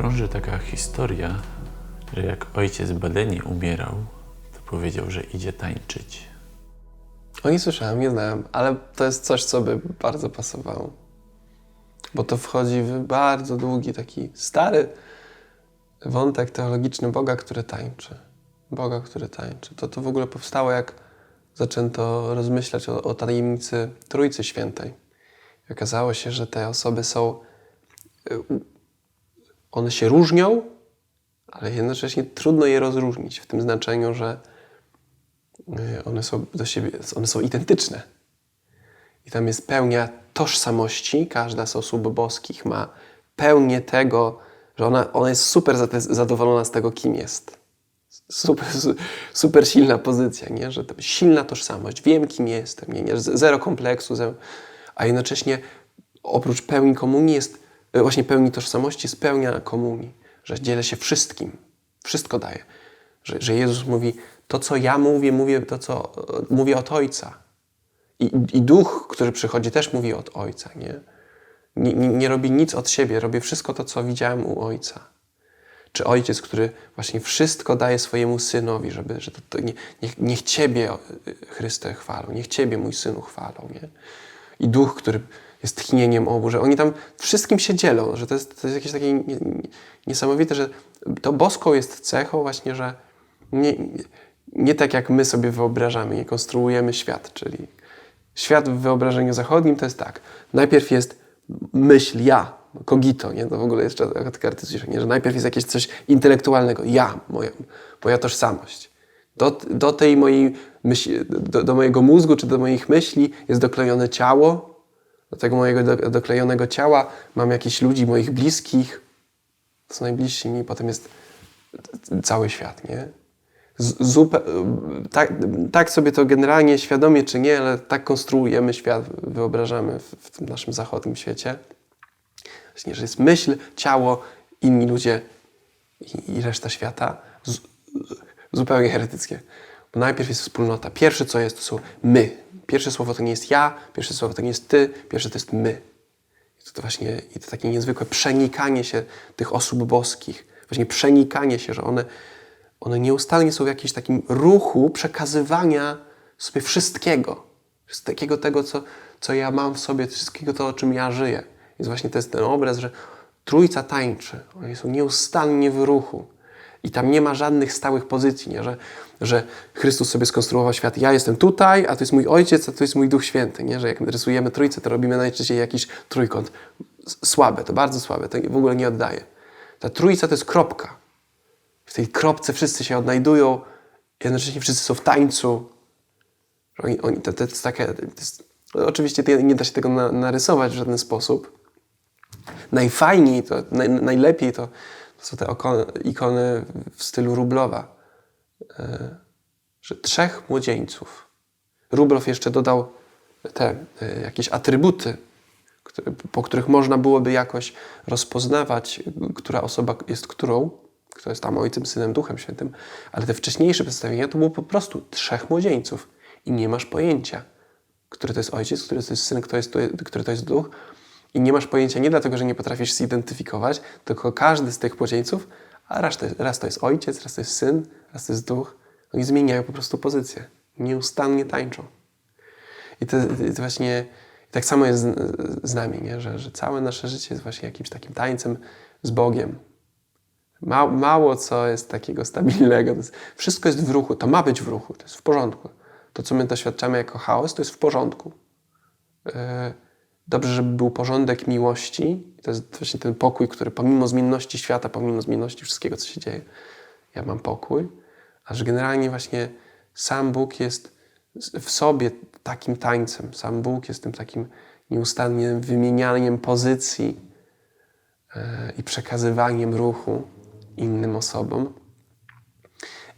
krąży taka historia, że jak ojciec Badeni umierał, to powiedział, że idzie tańczyć. O nie słyszałem, nie znałem, ale to jest coś, co by bardzo pasowało. Bo to wchodzi w bardzo długi, taki stary wątek teologiczny Boga, który tańczy. Boga, który tańczy. To, to w ogóle powstało, jak zaczęto rozmyślać o, o tajemnicy Trójcy Świętej. Okazało się, że te osoby są. One się różnią, ale jednocześnie trudno je rozróżnić w tym znaczeniu, że y, one są do siebie, one są identyczne. I tam jest pełnia tożsamości. Każda z osób boskich ma pełnię tego, że ona, ona jest super zadowolona z tego, kim jest. Super, su- super silna pozycja, nie? że to silna tożsamość. Wiem, kim jestem, nie? Zero kompleksu, zero, a jednocześnie oprócz pełni komunii jest, e, właśnie pełni tożsamości jest pełnia komunii, że dzielę się wszystkim, wszystko daję. Że, że Jezus mówi, to co ja mówię, mówię to co e, mówię od Ojca. I, I duch, który przychodzi, też mówi od Ojca, nie? Nie, nie? nie robi nic od siebie, robię wszystko to, co widziałem u Ojca. Czy ojciec, który właśnie wszystko daje swojemu synowi, żeby, że to, to nie, niech, niech Ciebie, y, Chryste, chwalą, niech Ciebie, mój synu, chwalą, nie? I duch, który jest tchnieniem obu, że oni tam wszystkim się dzielą, że to jest, to jest jakieś takie nie, nie, niesamowite, że to boską jest cechą właśnie, że nie, nie tak jak my sobie wyobrażamy, nie konstruujemy świat, czyli świat w wyobrażeniu zachodnim to jest tak. Najpierw jest myśl, ja, kogito, nie? To w ogóle jest taka artystyczna, nie? że najpierw jest jakieś coś intelektualnego, ja, moja, moja tożsamość. Do, do tej mojej myśli, do, do mojego mózgu czy do moich myśli jest doklejone ciało. Do tego mojego do, doklejonego ciała mam jakichś ludzi, moich bliskich, to są najbliżsi mi, potem jest cały świat, nie? Zupe, tak, tak sobie to generalnie świadomie czy nie, ale tak konstruujemy świat, wyobrażamy w, w tym naszym zachodnim świecie. Właśnie, że jest myśl, ciało, inni ludzie i, i reszta świata. Z, zupełnie heretyckie. Bo najpierw jest wspólnota. Pierwsze co jest, to są my. Pierwsze słowo to nie jest ja, pierwsze słowo to nie jest ty, pierwsze to jest my. I to, to właśnie i to takie niezwykłe przenikanie się tych osób boskich. Właśnie przenikanie się, że one, one nieustannie są w jakimś takim ruchu przekazywania sobie wszystkiego. Wszystkiego tego, co, co ja mam w sobie, wszystkiego to, o czym ja żyję. Więc właśnie to jest ten obraz, że trójca tańczy. Oni są nieustannie w ruchu. I tam nie ma żadnych stałych pozycji, nie? Że, że Chrystus sobie skonstruował świat. Ja jestem tutaj, a to jest mój Ojciec, a to jest mój Duch Święty. Nie? Że jak rysujemy trójcę, to robimy najczęściej jakiś trójkąt. Słabe, to bardzo słabe, to w ogóle nie oddaje. Ta trójca to jest kropka. W tej kropce wszyscy się odnajdują, jednocześnie wszyscy są w tańcu. Oni, oni, to, to jest takie, to jest, no oczywiście nie da się tego na, narysować w żaden sposób. Najfajniej, to, naj, najlepiej to są te ikony w stylu Rublowa. E, że trzech młodzieńców. Rublow jeszcze dodał te e, jakieś atrybuty, po których można byłoby jakoś rozpoznawać, która osoba jest którą, kto jest tam ojcem, synem, duchem świętym, ale te wcześniejsze przedstawienia to było po prostu trzech młodzieńców i nie masz pojęcia, który to jest ojciec, który to jest syn, kto jest, który to jest duch. I nie masz pojęcia nie dlatego, że nie potrafisz zidentyfikować, tylko każdy z tych młodzieńców, a raz to, jest, raz to jest ojciec, raz to jest syn, raz to jest duch, oni zmieniają po prostu pozycję. Nieustannie tańczą. I to, to właśnie tak samo jest z, z nami, nie? Że, że całe nasze życie jest właśnie jakimś takim tańcem z Bogiem. Ma, mało co jest takiego stabilnego. Jest, wszystko jest w ruchu, to ma być w ruchu, to jest w porządku. To, co my doświadczamy jako chaos, to jest w porządku. Yy, dobrze, żeby był porządek miłości. To jest właśnie ten pokój, który pomimo zmienności świata, pomimo zmienności wszystkiego, co się dzieje, ja mam pokój. A że generalnie właśnie sam Bóg jest w sobie takim tańcem. Sam Bóg jest tym takim nieustannym wymienianiem pozycji yy, i przekazywaniem ruchu innym osobom.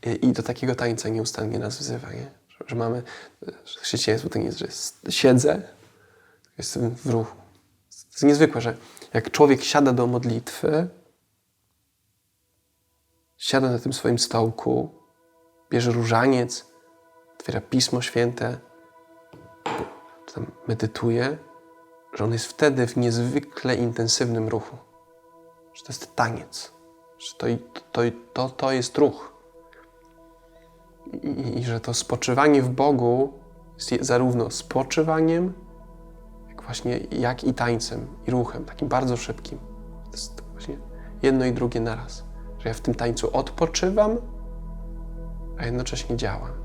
I- I do takiego tańca nieustannie nas wzywa, nie? Że, mamy, że chrześcijaństwo to nie jest, że siedzę, jestem w ruchu. To jest niezwykłe, że jak człowiek siada do modlitwy, siada na tym swoim stołku, bierze różaniec, otwiera Pismo Święte, tam medytuje, że on jest wtedy w niezwykle intensywnym ruchu. Że to jest taniec. że to, to, to, to jest ruch. I, I że to spoczywanie w Bogu jest je- zarówno spoczywaniem, właśnie jak i tańcem, i ruchem, takim bardzo szybkim. To jest właśnie jedno i drugie naraz. Że ja w tym tańcu odpoczywam, a jednocześnie działam.